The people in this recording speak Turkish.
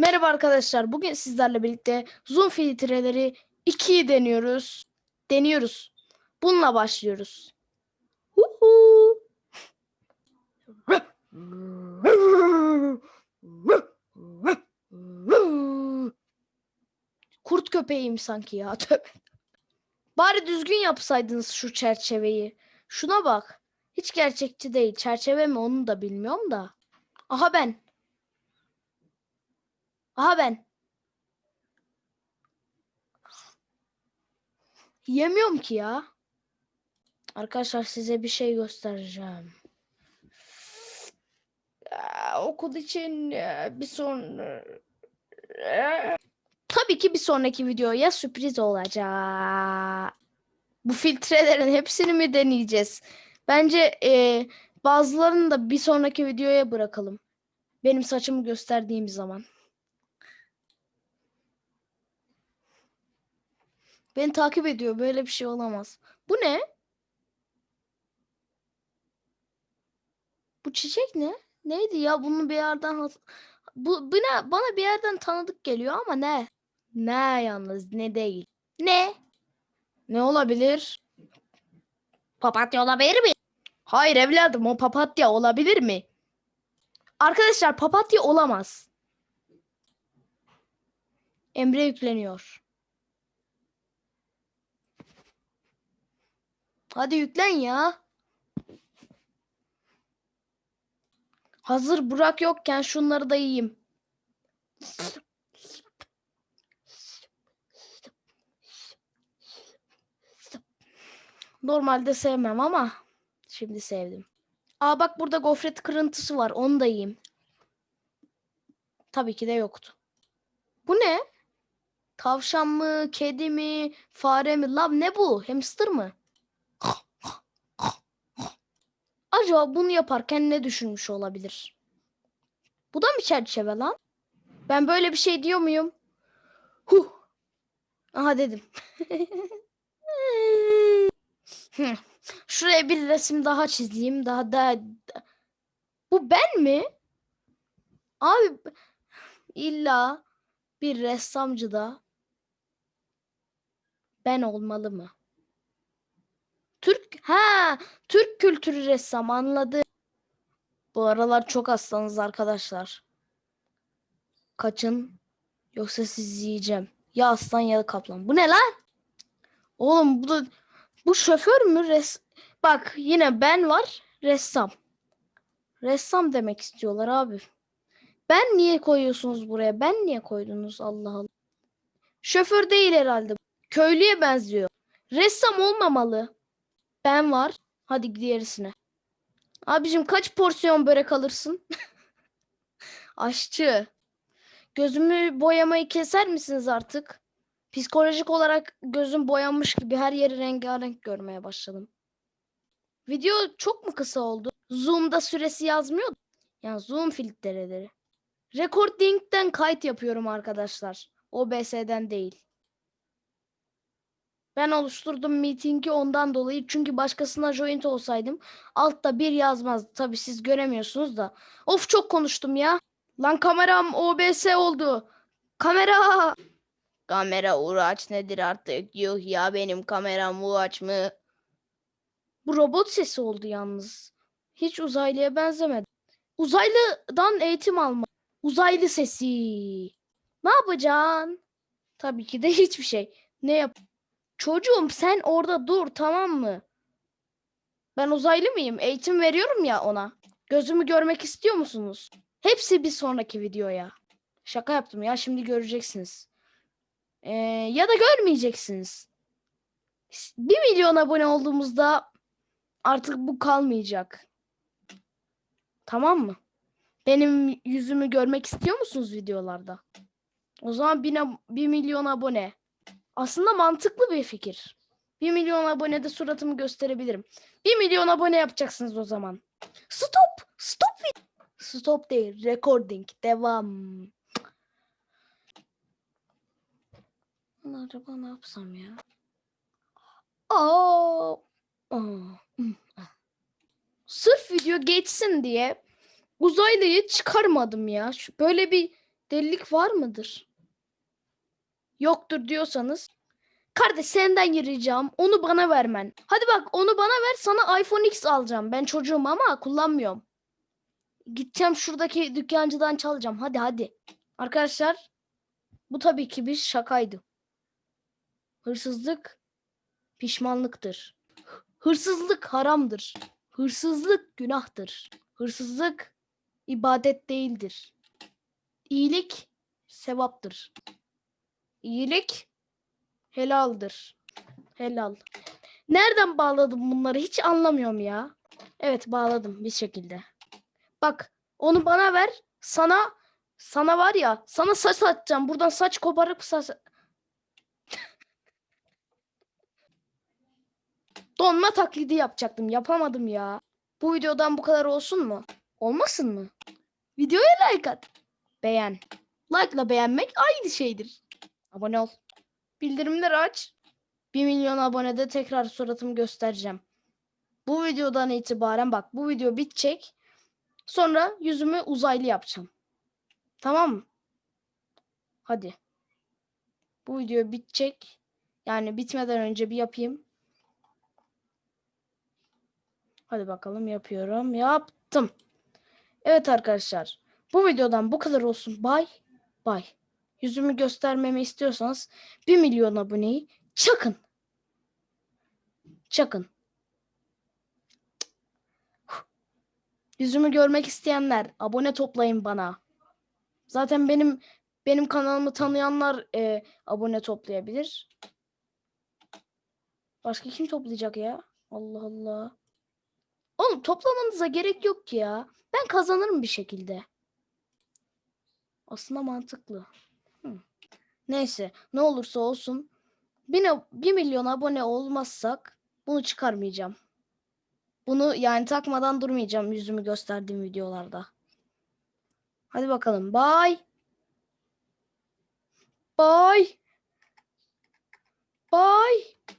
Merhaba arkadaşlar. Bugün sizlerle birlikte zoom filtreleri 2'yi deniyoruz. Deniyoruz. Bununla başlıyoruz. Kurt köpeğiyim sanki ya. Bari düzgün yapsaydınız şu çerçeveyi. Şuna bak. Hiç gerçekçi değil. Çerçeve mi onu da bilmiyorum da. Aha ben. Aha ben. Yemiyorum ki ya. Arkadaşlar size bir şey göstereceğim. Okul için e, bir son tabii ki bir sonraki videoya sürpriz olacak. Bu filtrelerin hepsini mi deneyeceğiz? Bence e, bazılarını da bir sonraki videoya bırakalım. Benim saçımı gösterdiğim zaman. Beni takip ediyor. Böyle bir şey olamaz. Bu ne? Bu çiçek ne? Neydi ya? Bunu bir yerden bu, ne? Bana bir yerden tanıdık geliyor ama ne? Ne yalnız ne değil. Ne? Ne olabilir? Papatya olabilir mi? Hayır evladım o papatya olabilir mi? Arkadaşlar papatya olamaz. Emre yükleniyor. Hadi yüklen ya. Hazır Burak yokken şunları da yiyeyim. Normalde sevmem ama şimdi sevdim. Aa bak burada gofret kırıntısı var. Onu da yiyeyim. Tabii ki de yoktu. Bu ne? Tavşan mı, kedi mi, fare mi? Lan ne bu? Hamster mı? Acaba bunu yaparken ne düşünmüş olabilir? Bu da mı çerçeve lan? Ben böyle bir şey diyor muyum? Huh. Aha dedim. Şuraya bir resim daha çizeyim. Daha da Bu ben mi? Abi illa bir ressamcıda ben olmalı mı? Türk ha Türk kültürü ressam anladı. Bu aralar çok hastanız arkadaşlar. Kaçın yoksa sizi yiyeceğim. Ya aslan ya kaplan. Bu ne lan? Oğlum bu da bu şoför mü res Bak yine ben var ressam. Ressam demek istiyorlar abi. Ben niye koyuyorsunuz buraya? Ben niye koydunuz Allah Allah. Şoför değil herhalde. Köylüye benziyor. Ressam olmamalı. Ben var. Hadi diğerisine. Abicim kaç porsiyon börek alırsın? Aşçı. Gözümü boyamayı keser misiniz artık? Psikolojik olarak gözüm boyanmış gibi her yeri rengarenk görmeye başladım. Video çok mu kısa oldu? Zoom'da süresi yazmıyor. Yani Zoom filtreleri. Recording'den kayıt yapıyorum arkadaşlar. OBS'den değil. Ben oluşturdum meeting'i ondan dolayı. Çünkü başkasına joint olsaydım altta bir yazmazdı. Tabii siz göremiyorsunuz da. Of çok konuştum ya. Lan kameram OBS oldu. Kamera. Kamera uğraç nedir artık? Yuh ya benim kameram uğraç mı? Bu robot sesi oldu yalnız. Hiç uzaylıya benzemedi. Uzaylıdan eğitim alma. Uzaylı sesi. Ne yapacaksın? Tabii ki de hiçbir şey. Ne yap? Çocuğum sen orada dur tamam mı? Ben uzaylı mıyım? Eğitim veriyorum ya ona. Gözümü görmek istiyor musunuz? Hepsi bir sonraki videoya. Şaka yaptım ya şimdi göreceksiniz. Ee, ya da görmeyeceksiniz. Bir milyon abone olduğumuzda artık bu kalmayacak. Tamam mı? Benim yüzümü görmek istiyor musunuz videolarda? O zaman 1 milyon abone. Aslında mantıklı bir fikir. 1 milyon abonede suratımı gösterebilirim. 1 milyon abone yapacaksınız o zaman. Stop! Stop! Stop değil. Recording. Devam. Lan Acaba ne yapsam ya? Aa! Aa. Sırf video geçsin diye uzaylıyı çıkarmadım ya. Şu- Böyle bir Delilik var mıdır? Yoktur diyorsanız. Kardeş senden ricam onu bana vermen. Hadi bak onu bana ver sana iPhone X alacağım. Ben çocuğum ama kullanmıyorum. Gideceğim şuradaki dükkancıdan çalacağım. Hadi hadi. Arkadaşlar bu tabii ki bir şakaydı. Hırsızlık pişmanlıktır. Hı- Hırsızlık haramdır. Hırsızlık günahtır. Hırsızlık ibadet değildir. İyilik sevaptır. İyilik helaldir. Helal. Nereden bağladım bunları hiç anlamıyorum ya. Evet bağladım bir şekilde. Bak onu bana ver. Sana sana var ya sana saç atacağım. Buradan saç koparıp saç... Donma taklidi yapacaktım. Yapamadım ya. Bu videodan bu kadar olsun mu? Olmasın mı? Videoya like at. Beğen. Like ile beğenmek aynı şeydir. Abone ol. Bildirimleri aç. 1 milyon abonede tekrar suratımı göstereceğim. Bu videodan itibaren bak bu video bitecek. Sonra yüzümü uzaylı yapacağım. Tamam mı? Hadi. Bu video bitecek. Yani bitmeden önce bir yapayım. Hadi bakalım yapıyorum. Yaptım. Evet arkadaşlar. Bu videodan bu kadar olsun. Bay bay. Yüzümü göstermemi istiyorsanız 1 milyon aboneyi çakın. Çakın. Yüzümü görmek isteyenler abone toplayın bana. Zaten benim benim kanalımı tanıyanlar e, abone toplayabilir. Başka kim toplayacak ya? Allah Allah. Oğlum toplamanıza gerek yok ki ya. Ben kazanırım bir şekilde. Aslında mantıklı. Neyse ne olursa olsun 1 milyon abone olmazsak bunu çıkarmayacağım. Bunu yani takmadan durmayacağım yüzümü gösterdiğim videolarda. Hadi bakalım. Bye. Bye. Bye.